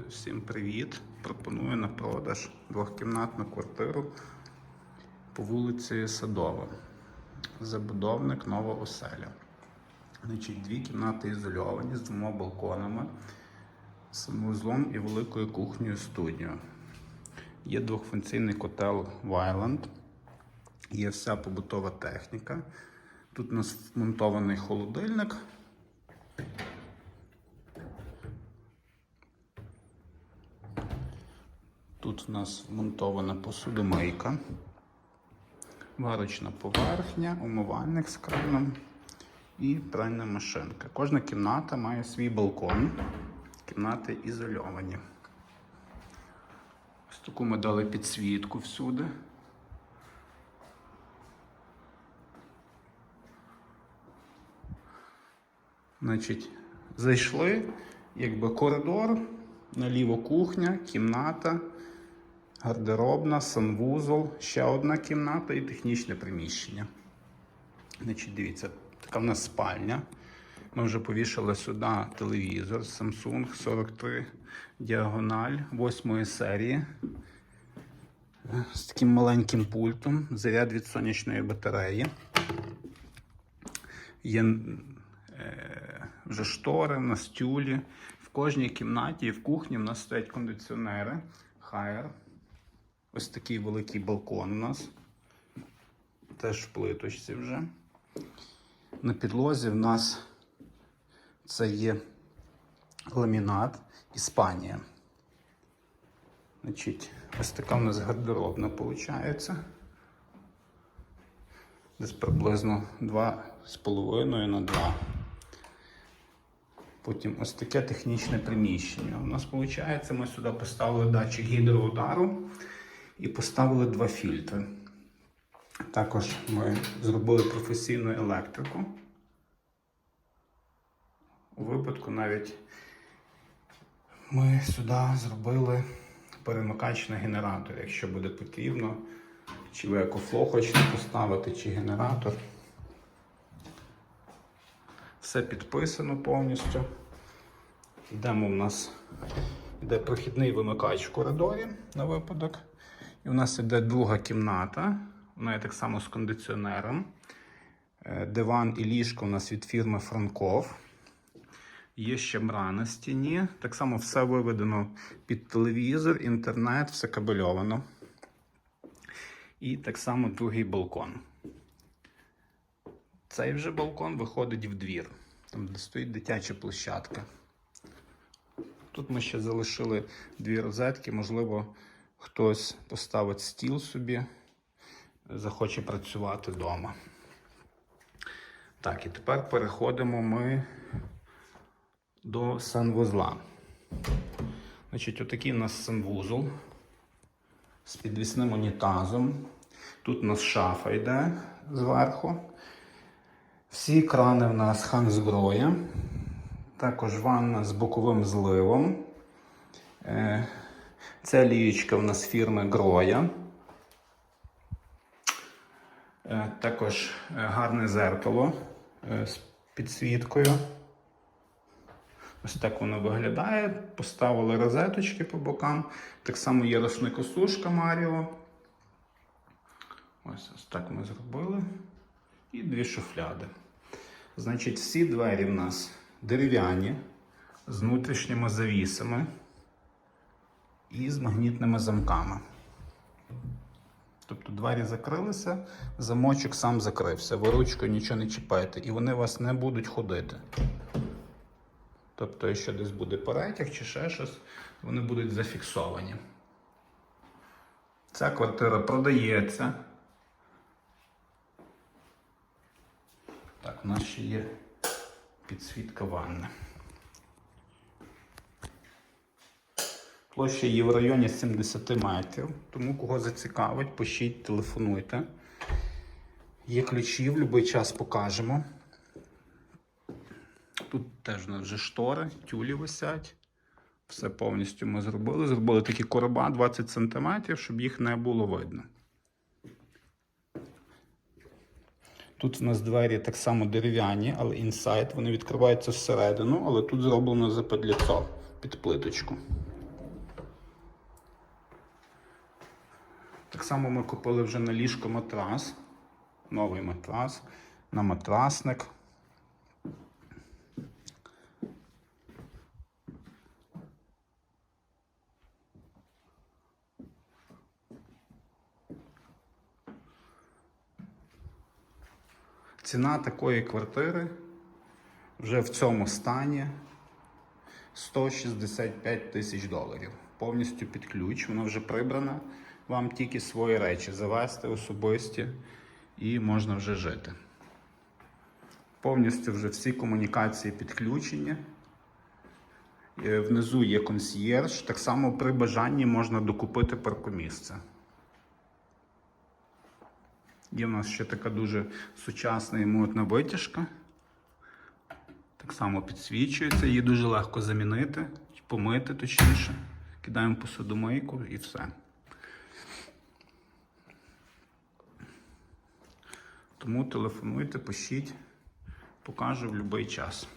Всім привіт! Пропоную на продаж двохкімнатну квартиру по вулиці Садова. Забудовник нова оселя. Значить, дві кімнати ізольовані з двома балконами, санвузлом і великою кухнею студією. Є двохфункційний котел Вайланд, є вся побутова техніка. Тут у нас вмонтований холодильник. Тут у нас вмонтована посудомийка, варочна поверхня, умивальник з краном і пральна машинка. Кожна кімната має свій балкон. Кімнати ізольовані. Ось таку ми дали підсвітку всюди. Значить, зайшли, якби коридор, наліво кухня, кімната, гардеробна, санвузол, ще одна кімната і технічне приміщення. Значить, дивіться, така в нас спальня. Ми вже повішали сюди телевізор Samsung 43 діагональ 8 серії. З таким маленьким пультом, заряд від сонячної батареї. Є е, вже штори, на стюлі. В кожній кімнаті і в кухні в нас стоять кондиціонери. Хайер. Ось такий великий балкон у нас. Теж в плиточці вже. На підлозі в нас це є ламінат Іспанія. Значить, ось така у нас гардеробна виходить. Десь приблизно 2,5 на 2. Потім ось таке технічне приміщення. У нас виходить, ми сюди поставили датчик гідроудару і поставили два фільтри. Також ми зробили професійну електрику. У випадку навіть ми сюди зробили перемикач на генератор, якщо буде потрібно, чи ви екофло хочете поставити, чи генератор. Все підписано повністю. Йдемо у нас йде прохідний вимикач в коридорі на випадок. І у нас йде друга кімната. Вона є так само з кондиціонером. Е, Диван і ліжко у нас від фірми Франков. Є ще бра на стіні. Так само все виведено під телевізор, інтернет, все кабельовано. І так само другий балкон. Цей вже балкон виходить в двір, там де стоїть дитяча площадка. Тут ми ще залишили дві розетки, можливо, хтось поставить стіл собі, захоче працювати вдома. Так, і тепер переходимо ми до санвузла. Значить, отакий у нас санвузол з підвісним унітазом. Тут у нас шафа йде зверху. Всі крани в нас ханзброя. Також ванна з боковим зливом. Е, Ця лієчка у нас фірми Гроя. Е, Також е, гарне зеркало е, з підсвіткою. Ось так воно виглядає. Поставили розеточки по бокам. Так само є рушникосушка Маріо. Ось ось так ми зробили. І дві шуфляди. Значить, всі двері в нас дерев'яні, з внутрішніми завісами і з магнітними замками. Тобто двері закрилися, замочок сам закрився. Ви ручкою нічого не чіпаєте, і вони у вас не будуть ходити. Тобто, якщо десь буде перетяг чи ще щось, вони будуть зафіксовані. Ця квартира продається. Так, у нас ще є підсвітка ванни. Площа є в районі 70 метрів, тому кого зацікавить, пишіть, телефонуйте. Є ключі, в будь-який час покажемо. Тут теж у нас вже штори, тюлі висять. Все повністю ми зробили. Зробили такі короба 20 см, щоб їх не було видно. Тут у нас двері так само дерев'яні, але інсайд. Вони відкриваються всередину, але тут зроблено запедліцо під плиточку. Так само ми купили вже на ліжко матрас. Новий матрас на матрасник. Ціна такої квартири вже в цьому стані 165 тисяч доларів. Повністю під ключ. Вона вже прибрана. Вам тільки свої речі завести особисті і можна вже жити. Повністю вже всі комунікації підключені. Е, Внизу є консьєрж. Так само при бажанні можна докупити паркомісце. Є в нас ще така дуже сучасна і модна витяжка. Так само підсвічується, її дуже легко замінити, помити точніше. Кидаємо посудомийку і все. Тому телефонуйте, пишіть, покажу в будь-який час.